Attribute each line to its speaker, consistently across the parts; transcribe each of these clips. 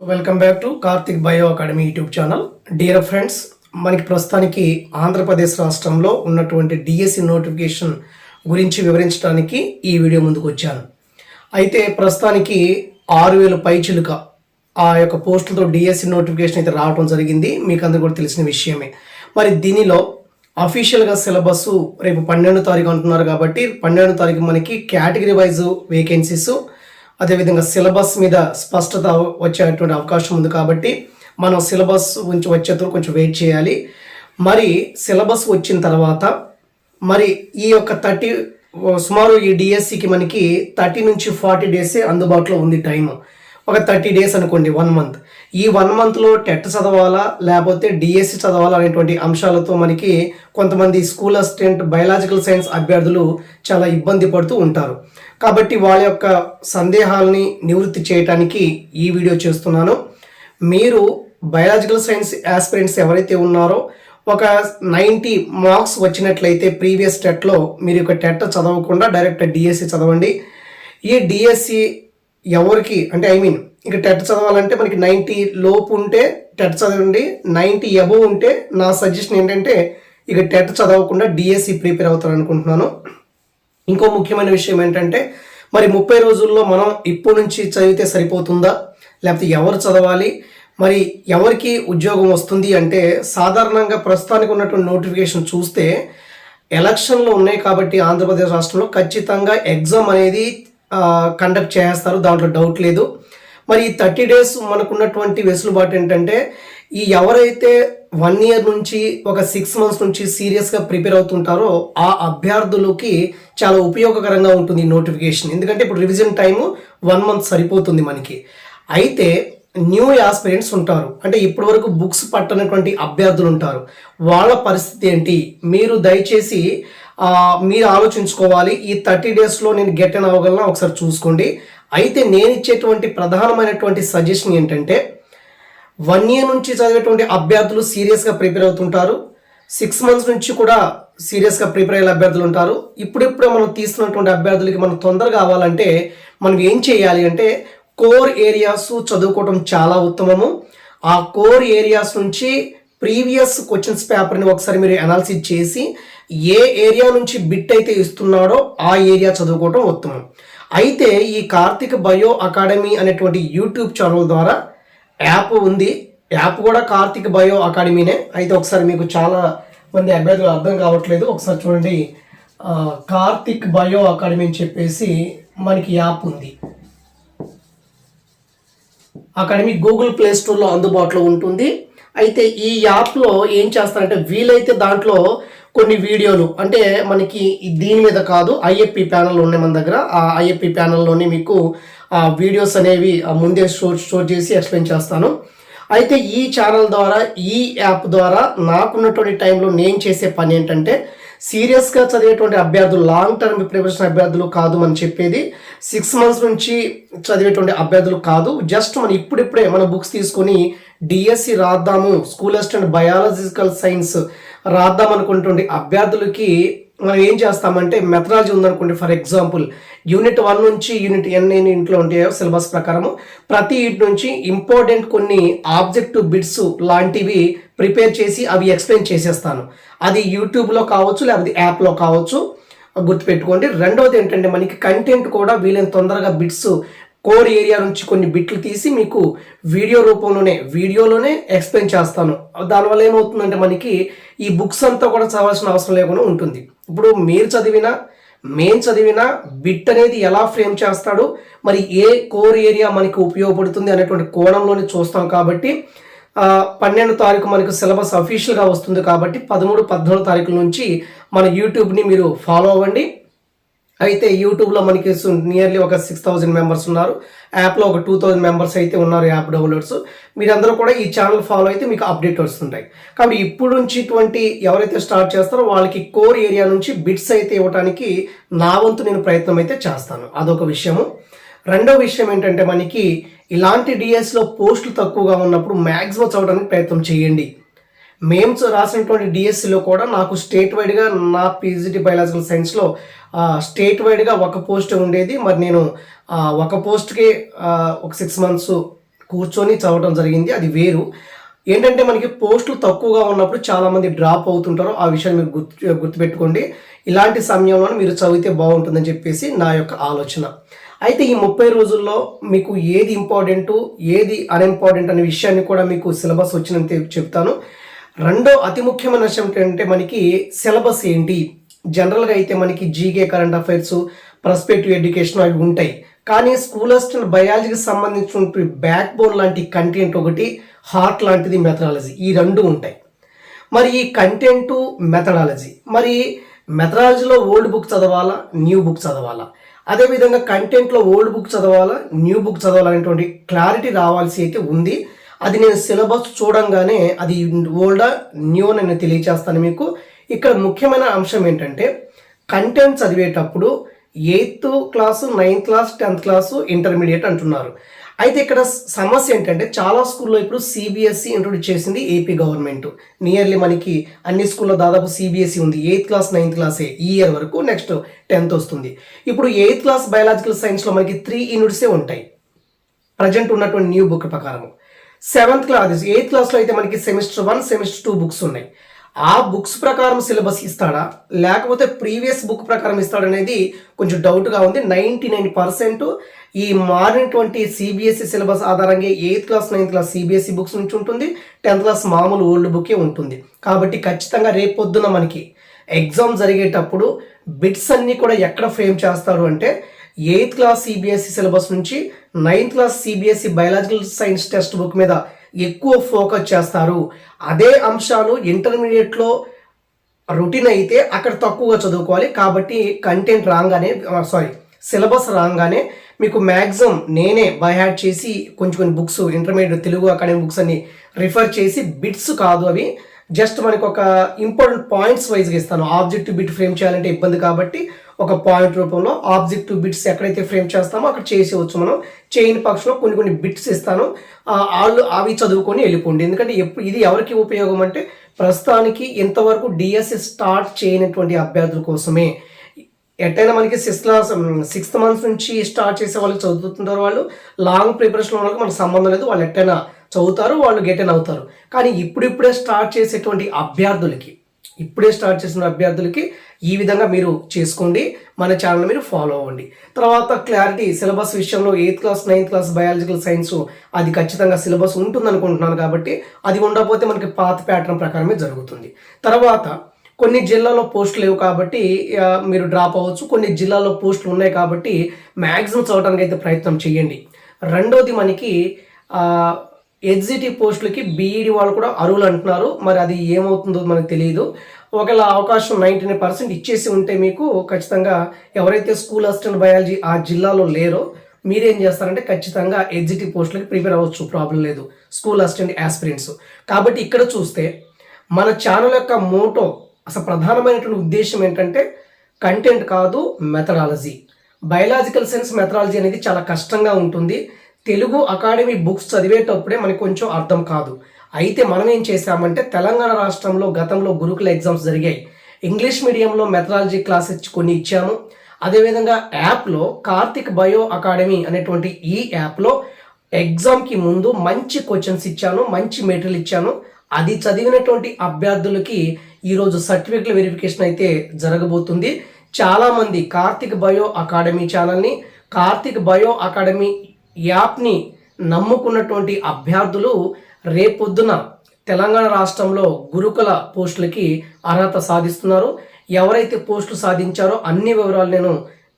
Speaker 1: Welcome back to Karthik bio academy YouTube channel dear friends మనకి ప్రస్తుతానికి ఆంధ్రప్రదేశ్ రాష్ట్రంలో ఉన్నటువంటి డిఎస్సి నోటిఫికేషన్ గురించి వివరించడానికి ఈ వీడియో ముందుకు వచ్చాను. అయితే ప్రస్తుతానికి ఆరు వేల పైచిలుక ఆ యొక్క పోస్టులతో డిఎస్సి నోటిఫికేషన్ అయితే రావడం జరిగింది. మీకు అందరు కూడా తెలిసిన విషయమే. మరి దీనిలో అఫీషియల్గా సిలబస్ రేపు పన్నెండు తారీఖు అంటున్నారు కాబట్టి పన్నెండు తారీఖు మనకి కేటగిరీ వైజ్ వేకెన్సీస్ అదేవిధంగా సిలబస్ మీద స్పష్టత వచ్చేటువంటి అవకాశం ఉంది కాబట్టి మనం సిలబస్ ఉంచి వచ్చేందుకు కొంచెం వెయిట్ చేయాలి. మరి సిలబస్ వచ్చిన తర్వాత మరి ఈ యొక్క థర్టీ సుమారు ఈ డిఎస్సికి మనకి థర్టీ నుంచి ఫార్టీ డేసే అందుబాటులో ఉంది టైము. ఒక థర్టీ డేస్ అనుకోండి వన్ మంత్ ఈ వన్ మంత్లో టెట్ చదవాలా లేకపోతే డిఎస్సి చదవాలా అనేటువంటి అంశాలతో మనకి కొంతమంది స్కూల్ అసిస్టెంట్ బయలాజికల్ సైన్స్ అభ్యర్థులు చాలా ఇబ్బంది పడుతూ ఉంటారు. కాబట్టి వాళ్ళ యొక్క సందేహాలని నివృత్తి చేయటానికి ఈ వీడియో చేస్తున్నాను. మీరు బయలాజికల్ సైన్స్ యాస్పిరెంట్స్ ఎవరైతే ఉన్నారో ఒక నైంటీ మార్క్స్ వచ్చినట్లయితే ప్రీవియస్ టెట్లో మీరు ఒక టెట్ చదవకుండా డైరెక్ట్ డిఎస్సి చదవండి. ఈ డిఎస్సి ఎవరికి? అంటే ఐ మీన్ ఇక టెట్ చదవాలంటే మనకి నైంటీ లోపు ఉంటే టెట్ చదవండి నైంటీ అబోవ్ ఉంటే నా సజెషన్ ఏంటంటే ఇక టెట్ చదవకుండా డిఎస్సి ప్రిపేర్ అవుతారు అనుకుంటున్నాను. ఇంకో ముఖ్యమైన విషయం ఏంటంటే మరి ముప్పై రోజుల్లో మనం ఇప్పటి నుంచి చదివితే సరిపోతుందా? లేకపోతే ఎవరు చదవాలి? మరి ఎవరికి ఉద్యోగం వస్తుంది అంటే సాధారణంగా ప్రస్తుతానికి ఉన్నటువంటి నోటిఫికేషన్ చూస్తే ఎలక్షన్లు ఉన్నాయి కాబట్టి ఆంధ్రప్రదేశ్ రాష్ట్రంలో ఖచ్చితంగా ఎగ్జామ్ అనేది కండక్ట్ చేస్తారు. దాంట్లో డౌట్ లేదు. మరి ఈ థర్టీ డేస్ మనకున్నటువంటి వెసులుబాటు ఏంటంటే ఈ ఎవరైతే వన్ ఇయర్ నుంచి ఒక సిక్స్ మంత్స్ నుంచి సీరియస్గా ప్రిపేర్ అవుతుంటారో ఆ అభ్యర్థులకి చాలా ఉపయోగకరంగా ఉంటుంది ఈ నోటిఫికేషన్ ఎందుకంటే ఇప్పుడు రివిజన్ టైము వన్ మంత్ సరిపోతుంది మనకి. అయితే న్యూ ఆస్పిరెంట్స్ ఉంటారు. అంటే ఇప్పటి వరకు బుక్స్ పట్టనటువంటి అభ్యర్థులు ఉంటారు. వాళ్ళ పరిస్థితి ఏంటి? మీరు దయచేసి మీరు ఆలోచించుకోవాలి. ఈ థర్టీ డేస్లో నేను గెట్ అన్ అవ్వగలనా ఒకసారి చూసుకోండి. అయితే నేను ఇచ్చేటువంటి ప్రధానమైనటువంటి సజెషన్ ఏంటంటే వన్ ఇయర్ నుంచి చదివేటువంటి అభ్యర్థులు సీరియస్గా ప్రిపేర్ అవుతుంటారు. సిక్స్ మంత్స్ నుంచి కూడా సీరియస్గా ప్రిపేర్ అయ్యే అభ్యర్థులు ఉంటారు. ఇప్పుడిప్పుడే మనం తీస్తున్నటువంటి అభ్యర్థులకి మనం తొందరగా కావాలంటే మనం ఏం చేయాలి అంటే కోర్ ఏరియాస్ చదువుకోవటం చాలా ఉత్తమము. ఆ కోర్ ఏరియాస్ నుంచి ప్రీవియస్ క్వశ్చన్స్ పేపర్ని ఒకసారి మీరు అనాలిసిస్ చేసి ఏ ఏరియా నుంచి బిట్ అయితే ఇస్తున్నాడో ఆ ఏరియా చదువుకోవటం ఉత్తమం. అయితే ఈ కార్తిక్ బయో అకాడమీ అనేటువంటి యూట్యూబ్ ఛానల్ ద్వారా యాప్ ఉంది. యాప్ కూడా కార్తిక్ బయో అకాడమీనే. అయితే ఒకసారి మీకు చాలా మంది అభ్యర్థులు అర్థం కావట్లేదు. ఒకసారి చూడండి. కార్తిక్ బయో అకాడమీ అని చెప్పేసి మనకి యాప్ ఉంది. అకాడమీ గూగుల్ ప్లే స్టోర్లో అందుబాటులో ఉంటుంది. అయితే ఈ యాప్లో ఏం చేస్తారంటే వీలైతే దాంట్లో కొన్ని వీడియోలు అంటే మనకి దీని మీద కాదు ఐఎఫ్పి ప్యానల్ ఉన్నాయి మన దగ్గర. ఆ ఐఎఫ్పి ప్యానల్లోనే మీకు ఆ వీడియోస్ అనేవి ముందే స్టోర్ స్టోర్ చేసి ఎక్స్ప్లెయిన్ చేస్తాను. అయితే ఈ ఛానల్ ద్వారా ఈ యాప్ ద్వారా నాకున్నటువంటి టైంలో నేను చేసే పని ఏంటంటే సీరియస్గా చదివేటువంటి అభ్యర్థులు లాంగ్ టర్మ్ ప్రిపరేషన్ అభ్యర్థులు కాదు మనం చెప్పేది. సిక్స్ మంత్స్ నుంచి చదివేటువంటి అభ్యర్థులు కాదు. జస్ట్ మనం ఇప్పుడిప్పుడే మన బుక్స్ తీసుకొని డిఎస్సి రాద్దాము స్కూల్ అసిస్టెంట్ బయాలజికల్ సైన్స్ రాద్దాం అనుకుంటుండే అభ్యర్థులకి మనం ఏం చేస్తామంటే మెథడాలజీ ఉందనుకోండి ఫర్ ఎగ్జాంపుల్ యూనిట్ వన్ నుంచి యూనిట్ ఎన్ ఎన్ని ఇంట్లో ఉంటాయో సిలబస్ ప్రకారము ప్రతి ఇంటి నుంచి ఇంపార్టెంట్ కొన్ని ఆబ్జెక్టివ్ బిట్స్ లాంటివి ప్రిపేర్ చేసి అవి ఎక్స్ప్లెయిన్ చేసేస్తాను. అది యూట్యూబ్లో కావచ్చు లేకపోతే యాప్లో కావచ్చు గుర్తుపెట్టుకోండి. రెండవది ఏంటంటే మనకి కంటెంట్ కూడా వీలైన తొందరగా బిట్స్ కోర్ ఏరియా నుంచి కొన్ని బిట్లు తీసి మీకు వీడియో రూపంలోనే వీడియోలోనే ఎక్స్ప్లెయిన్ చేస్తాను. దానివల్ల ఏమవుతుందంటే మనకి ఈ బుక్స్ అంతా కూడా చదవాల్సిన అవసరం లేకుండా ఉంటుంది. ఇప్పుడు మీరు చదివిన మేం చదివిన బిట్ అనేది ఎలా ఫ్రేమ్ చేస్తాడు మరి ఏ కోర్ ఏరియా మనకి ఉపయోగపడుతుంది అనేటువంటి కోణంలోనే చూస్తాం కాబట్టి పన్నెండు తారీఖు మనకు సిలబస్ అఫీషియల్గా వస్తుంది కాబట్టి పదమూడు పద్నాలుగు తారీఖుల నుంచి మన యూట్యూబ్ని మీరు ఫాలో అవ్వండి. అయితే యూట్యూబ్లో మనకి నియర్లీ ఒక సిక్స్ థౌజండ్ మెంబర్స్ ఉన్నారు. యాప్లో ఒక టూ థౌజండ్ మెంబర్స్ అయితే ఉన్నారు యాప్ డౌన్లోడ్స్ మీరందరూ కూడా ఈ ఛానల్ ఫాలో అయితే మీకు అప్డేట్ వస్తుంటాయి. కాబట్టి ఇప్పుడు నుంచి ఇటువంటి ఎవరైతే స్టార్ట్ చేస్తారో వాళ్ళకి కోర్ ఏరియా నుంచి బిట్స్ అయితే ఇవ్వడానికి నా వంతు నేను ప్రయత్నం అయితే చేస్తాను. అదొక విషయము. రెండో విషయం ఏంటంటే మనకి ఇలాంటి డిఎస్లో పోస్టులు తక్కువగా ఉన్నప్పుడు మ్యాక్సిమం చదవడానికి ప్రయత్నం చేయండి. మేమ్స్ రాసినటువంటి డిఎస్సిలో కూడా నాకు స్టేట్ వైడ్గా నా పీజీటీ బయాలజికల్ సైన్స్లో స్టేట్ వైడ్గా ఒక పోస్ట్ ఉండేది. మరి నేను ఒక పోస్ట్కి ఒక సిక్స్ మంత్స్ కూర్చొని చదవడం జరిగింది. అది వేరు. ఏంటంటే మనకి పోస్టులు తక్కువగా ఉన్నప్పుడు చాలామంది డ్రాప్ అవుతుంటారు. ఆ విషయాన్ని మీరు గుర్తు గుర్తుపెట్టుకోండి. ఇలాంటి సమయంలో మీరు చదివితే బాగుంటుందని చెప్పేసి నా యొక్క ఆలోచన. అయితే ఈ ముప్పై రోజుల్లో మీకు ఏది ఇంపార్టెంట్ ఏది అన్ఇంపార్టెంట్ అనే విషయాన్ని కూడా మీకు సిలబస్ వచ్చినంత చెప్తాను. రెండో అతి ముఖ్యమైన విషయం ఏంటంటే మనకి సిలబస్ ఏంటి? జనరల్గా అయితే మనకి GK current affairs perspective education అవి ఉంటాయి. కానీ స్కూల్ అసిస్టెంట్ బయాలజీకి సంబంధించిన బ్యాక్ బోన్ లాంటి కంటెంట్ ఒకటి హార్ట్ లాంటిది మెథడాలజీ ఈ రెండు ఉంటాయి. మరి ఈ కంటెంట్ మెథడాలజీ. మరి మెథడాలజీలో ఓల్డ్ బుక్ చదవాలా? న్యూ బుక్ చదవాలా? అదేవిధంగా కంటెంట్లో ఓల్డ్ బుక్ చదవాలా? న్యూ బుక్ చదవాలనేటువంటి క్లారిటీ రావాల్సి అయితే ఉంది. అది నేను సిలబస్ చూడంగానే అది ఓల్డా న్యూ అని నేను తెలియచేస్తాను మీకు. ఇక్కడ ముఖ్యమైన అంశం ఏంటంటే కంటెంట్ చదివేటప్పుడు eighth class ninth class tenth class intermediate అంటున్నారు. అయితే ఇక్కడ సమస్య ఏంటంటే చాలా స్కూల్లో ఇప్పుడు సిబిఎస్ఈ ఇంట్రొడ్యూస్ చేసింది ఏపీ గవర్నమెంట్ నియర్లీ మనకి అన్ని స్కూల్లో దాదాపు సిబిఎస్ఈ ఉంది. ఎయిత్ క్లాస్ నైన్త్ క్లాసే ఈ ఇయర్ వరకు నెక్స్ట్ టెన్త్ వస్తుంది. ఇప్పుడు ఎయిత్ క్లాస్ బయాలజికల్ సైన్స్లో మనకి త్రీ యూనిట్సే ఉంటాయి. ప్రజెంట్ ఉన్నటువంటి న్యూ బుక్ ప్రకారం సెవెంత్ క్లాస్ ఎయిత్ క్లాస్లో అయితే మనకి semester one semester two books ఉన్నాయి. ఆ బుక్స్ ప్రకారం సిలబస్ ఇస్తాడా? లేకపోతే ప్రీవియస్ బుక్ ప్రకారం ఇస్తాడనేది కొంచెం డౌట్గా ఉంది. నైంటీ నైన్ పర్సెంట్ ఈ మారినటువంటి సిబిఎస్ఈ సిలబస్ ఆధారంగా eighth class ninth class CBSE books నుంచి ఉంటుంది. టెన్త్ క్లాస్ మామూలు ఓల్డ్ బుకే ఉంటుంది. కాబట్టి ఖచ్చితంగా రేపొద్దున మనకి ఎగ్జామ్ జరిగేటప్పుడు బిట్స్ అన్నీ కూడా ఎక్కడ ఫ్రేమ్ చేస్తారు అంటే ఎయిత్ క్లాస్ సిబిఎస్ఈ సిలబస్ నుంచి ninth class CBSE biological science text book మీద ఎక్కువ ఫోకస్ చేస్తారు. అదే అంశాలు ఇంటర్మీడియట్లో రొటీన్ అయితే అక్కడ తక్కువగా చదువుకోవాలి. కాబట్టి కంటెంట్ రాగానే సారీ సిలబస్ రాగానే మీకు మ్యాక్సిమం నేనే బై హ్యాడ్ చేసి కొంచెం కొన్ని books intermediate Telugu academy books అన్ని రిఫర్ చేసి బిట్స్ కాదు అవి. జస్ట్ మనకు ఒక ఇంపార్టెంట్ పాయింట్స్ వైజ్గా ఇస్తాను. ఆబ్జెక్టివ్ బిట్ ఫ్రేమ్ చేయాలంటే ఇబ్బంది కాబట్టి ఒక పాయింట్ రూపంలో ఆబ్జెక్టివ్ బిట్స్ ఎక్కడైతే ఫ్రేమ్ చేస్తామో అక్కడ చేసేవచ్చు. మనం చేయని పక్షంలో కొన్ని కొన్ని బిట్స్ ఇస్తాను. వాళ్ళు అవి చదువుకొని వెళ్ళిపోండి. ఎందుకంటే ఎప్పుడు ఇది ఎవరికి ఉపయోగం అంటే ప్రస్తుతానికి ఇంతవరకు డిఎస్సి స్టార్ట్ చేయనటువంటి అభ్యర్థుల కోసమే. ఎట్టయినా మనకి సిక్స్త్ క్లాస్ సిక్స్త్ మంత్స్ నుంచి స్టార్ట్ చేసే వాళ్ళు చదువుతున్నారు వాళ్ళు. లాంగ్ ప్రిపరేషన్ వాళ్ళకి మనకు సంబంధం లేదు. వాళ్ళు ఎట్టైనా చదువుతారు వాళ్ళు గెటెన్ అవుతారు. కానీ ఇప్పుడిప్పుడే స్టార్ట్ చేసేటువంటి అభ్యర్థులకి ఇప్పుడే స్టార్ట్ చేసిన అభ్యర్థులకి ఈ విధంగా మీరు చేసుకోండి. మన ఛానల్ మీరు ఫాలో అవ్వండి. తర్వాత క్లారిటీ సిలబస్ విషయంలో eighth class ninth class biological science అది ఖచ్చితంగా సిలబస్ ఉంటుంది అనుకుంటున్నాను కాబట్టి అది ఉండకపోతే మనకి పాత ప్యాటర్న్ ప్రకారమే జరుగుతుంది. తర్వాత కొన్ని జిల్లాలో పోస్టులు లేవు కాబట్టి మీరు డ్రాప్ అవ్వచ్చు. కొన్ని జిల్లాలో పోస్టులు ఉన్నాయి కాబట్టి మ్యాక్సిమం చదవడానికి అయితే ప్రయత్నం చేయండి. రెండోది మనకి ఎగ్జిటివ్ పోస్టులకి బీఈడి వాళ్ళు కూడా అరువులు అంటున్నారు. మరి అది ఏమవుతుందో మనకు తెలియదు. ఒకవేళ అవకాశం నైంటీ నైన్ పర్సెంట్ ఇచ్చేసి ఉంటే మీకు ఖచ్చితంగా ఎవరైతే స్కూల్ అసిస్టెంట్ బయాలజీ ఆ జిల్లాలో లేరో మీరేం చేస్తారంటే ఖచ్చితంగా ఎగ్జిటివ్ పోస్టులకి ప్రిపేర్ అవ్వచ్చు. ప్రాబ్లం లేదు. స్కూల్ అసిస్టెంట్ యాస్పిరెంట్స్ కాబట్టి ఇక్కడ చూస్తే మన ఛానల్ యొక్క మోటో అసలు ప్రధానమైనటువంటి ఉద్దేశం ఏంటంటే కంటెంట్ కాదు మెథడాలజీ. బయలాజికల్ సైన్స్ మెథడాలజీ అనేది చాలా కష్టంగా ఉంటుంది. తెలుగు అకాడమీ బుక్స్ చదివేటప్పుడే మనకు కొంచెం అర్థం కాదు. అయితే మనం ఏం చేసామంటే తెలంగాణ రాష్ట్రంలో గతంలో గురుకుల ఎగ్జామ్స్ జరిగాయి. ఇంగ్లీష్ మీడియంలో మెథడాలజీ క్లాసెస్ కొన్ని ఇచ్చాము. అదేవిధంగా యాప్లో కార్తిక్ బయో అకాడమీ అనేటువంటి ఈ యాప్లో ఎగ్జామ్కి ముందు మంచి క్వశ్చన్స్ ఇచ్చాను మంచి మెటీరియల్ ఇచ్చాను. అది చదివినటువంటి అభ్యర్థులకి ఈరోజు సర్టిఫికెట్ల వెరిఫికేషన్ అయితే జరగబోతుంది. చాలామంది కార్తిక్ బయో అకాడమీ ఛానల్ని కార్తిక్ బయో అకాడమీ యాప్ని నమ్ముకున్నటువంటి అభ్యర్థులు రేపొద్దున తెలంగాణ రాష్ట్రంలో గురుకుల పోస్టులకి అర్హత సాధిస్తున్నారు. ఎవరైతే పోస్టులు సాధించారో అన్ని వివరాలు నేను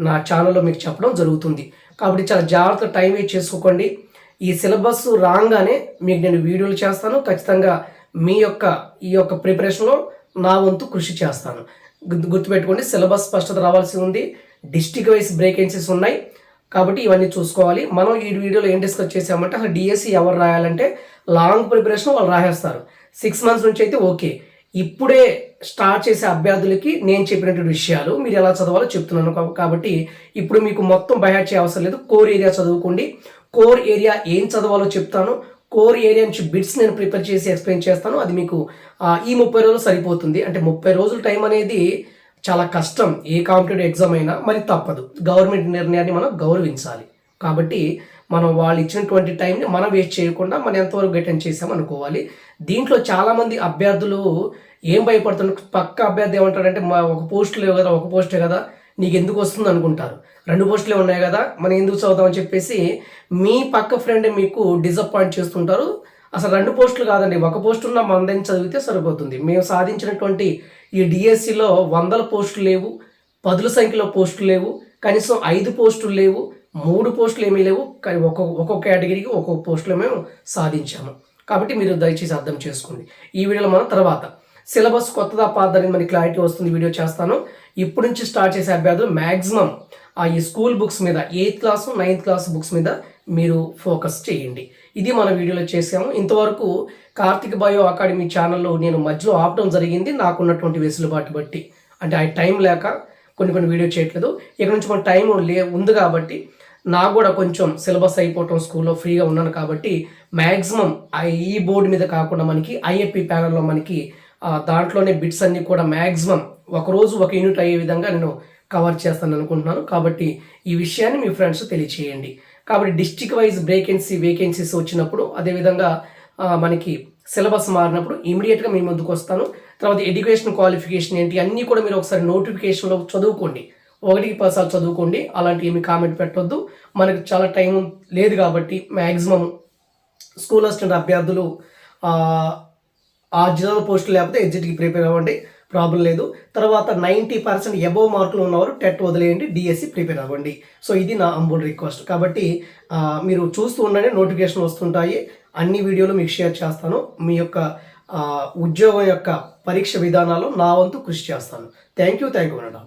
Speaker 1: నా ఛానల్లో మీకు చెప్పడం జరుగుతుంది. కాబట్టి చాలా జాగ్రత్త టైం వేస్ట్ చేసుకోకండి. ఈ సిలబస్ రాగానే మీకు నేను వీడియోలు చేస్తాను. ఖచ్చితంగా మీ యొక్క ఈ యొక్క ప్రిపరేషన్లో నా వంతు కృషి చేస్తాను. గుర్తుపెట్టుకోండి సిలబస్ స్పష్టత రావాల్సి ఉంది. డిస్టిక్ వైజ్ బ్రేకెన్సీస్ ఉన్నాయి. కాబట్టి ఇవన్నీ చూసుకోవాలి. మనం ఈ వీడియోలో ఏం డిస్కస్ చేసామంటే అసలు డిఎస్సి ఎవరు రాయాలంటే లాంగ్ ప్రిపరేషన్ వాళ్ళు రాసేస్తారు. సిక్స్ మంత్స్ నుంచి అయితే ఓకే. ఇప్పుడే స్టార్ట్ చేసే అభ్యర్థులకి నేను చెప్పినటువంటి విషయాలు మీరు ఎలా చదవాలో చెప్తున్నాను కాబట్టి ఇప్పుడు మీకు మొత్తం బయాట్ చేయ అవసరం లేదు. కోర్ ఏరియా చదువుకోండి. కోర్ ఏరియా ఏం చదవాలో చెప్తాను. కోర్ ఏరియా నుంచి బిట్స్ నేను ప్రిపేర్ చేసి ఎక్స్ప్లెయిన్ చేస్తాను. అది మీకు ఈ ముప్పై రోజులు సరిపోతుంది. అంటే ముప్పై రోజుల టైం అనేది చాలా కష్టం ఏ కాంపిటేటివ్ ఎగ్జామ్ అయినా మరి తప్పదు. గవర్నమెంట్ నిర్ణయాన్ని మనం గౌరవించాలి. కాబట్టి మనం వాళ్ళు ఇచ్చినటువంటి టైంని మనం వేస్ట్ చేయకుండా మనం ఎంతవరకు అటెండ్ చేసాం అనుకోవాలి. దీంట్లో చాలామంది అభ్యర్థులు ఏం భయపడుతున్నారు? పక్క అభ్యర్థి ఏమంటారంటే మా ఒక పోస్ట్ లేవు కదా ఒక పోస్టే కదా నీకు ఎందుకు వస్తుంది? అనుకుంటారు. రెండు పోస్టులే ఉన్నాయి కదా మనం ఎందుకు చదువుదామని చెప్పేసి మీ పక్క ఫ్రెండ్ మీకు డిసప్పాయింట్ చేస్తుంటారు. అసలు రెండు పోస్టులు కాదండి ఒక పోస్ట్ ఉన్న మందని చదివితే సరిపోతుంది. మేము సాధించినటువంటి ఈ డిఎస్సిలో వందల పోస్టులు లేవు పదుల సంఖ్యలో పోస్టులు లేవు కనీసం ఐదు పోస్టులు లేవు మూడు పోస్టులు ఏమీ లేవు కానీ ఒక్కొక్క ఒక్కొక్క కేటగిరీకి ఒక్కొక్క పోస్టులు మేము సాధించాము. కాబట్టి మీరు దయచేసి అర్థం చేసుకోండి. ఈ వీడియోలో మనం తర్వాత సిలబస్ కొత్తదా పాత అనేది మనకి క్లారిటీ వస్తుంది వీడియో చేస్తాను. ఇప్పటి నుంచి స్టార్ట్ చేసే అభ్యర్థులు మ్యాక్సిమం ఆ ఈ స్కూల్ బుక్స్ మీద eighth class ninth class books మీద మీరు ఫోకస్ చేయండి. ఇది మన వీడియోలో చేసాము ఇంతవరకు కార్తిక్ బయో అకాడమీ ఛానల్లో నేను మధ్యలో ఆపడం జరిగింది. నాకున్నటువంటి వెసులుబాటు బట్టి. అంటే ఆ టైం లేక కొన్ని కొన్ని వీడియో చేయట్లేదు. ఇక్కడ నుంచి మన టైం లే ఉంది కాబట్టి నాకు కూడా కొంచెం సిలబస్ అయిపోవటం స్కూల్లో ఫ్రీగా ఉన్నాను కాబట్టి మ్యాక్సిమం ఈ బోర్డు మీద కాకుండా మనకి ఐఎఫ్పి ప్యానల్లో మనకి దాంట్లోనే బిట్స్ అన్నీ కూడా మ్యాక్సిమం ఒక రోజు ఒక యూనిట్ అయ్యే విధంగా నేను కవర్ చేస్తాను అనుకుంటున్నాను. కాబట్టి ఈ విషయాన్ని మీ ఫ్రెండ్స్ తెలియచేయండి. కాబట్టి డిస్టిక్ వైజ్ వేకెన్సీ వేకెన్సీస్ వచ్చినప్పుడు అదేవిధంగా మనకి సిలబస్ మారినప్పుడు ఇమీడియట్గా మీ ముందుకు వస్తాను. తర్వాత ఎడ్యుకేషన్ క్వాలిఫికేషన్ ఏంటి అన్నీ కూడా మీరు ఒకసారి నోటిఫికేషన్లో చదువుకోండి. ఒకటికి పదిసార్లు చదువుకోండి అలాంటి ఏమి కామెంట్ పెట్టొద్దు. మనకు చాలా టైం లేదు కాబట్టి మ్యాక్సిమం స్కూల్ అసిస్టెంట్ అభ్యర్థులు ఆ, ఆ జిల్లాలో పోస్టులు లేకపోతే ఎగ్జిట్కి ప్రిపేర్ అవ్వండి. ప్రాబ్లం లేదు. తర్వాత నైంటీ పర్సెంట్ ఎబవ్ మార్కులు ఉన్నవారు టెట్ వదిలేయండి డిఎస్సి ప్రిపేర్ అవ్వండి. సో ఇది నా అంబుల్ రిక్వెస్ట్ కాబట్టి మీరు చూస్తూ ఉండండి నోటిఫికేషన్ వస్తుంటాయి. అన్ని వీడియోలు మీకు షేర్ చేస్తాను. మీ యొక్క ఉద్యోగం యొక్క పరీక్ష విధానాలు నా వంతు కృషి చేస్తాను. Thank you thank you madam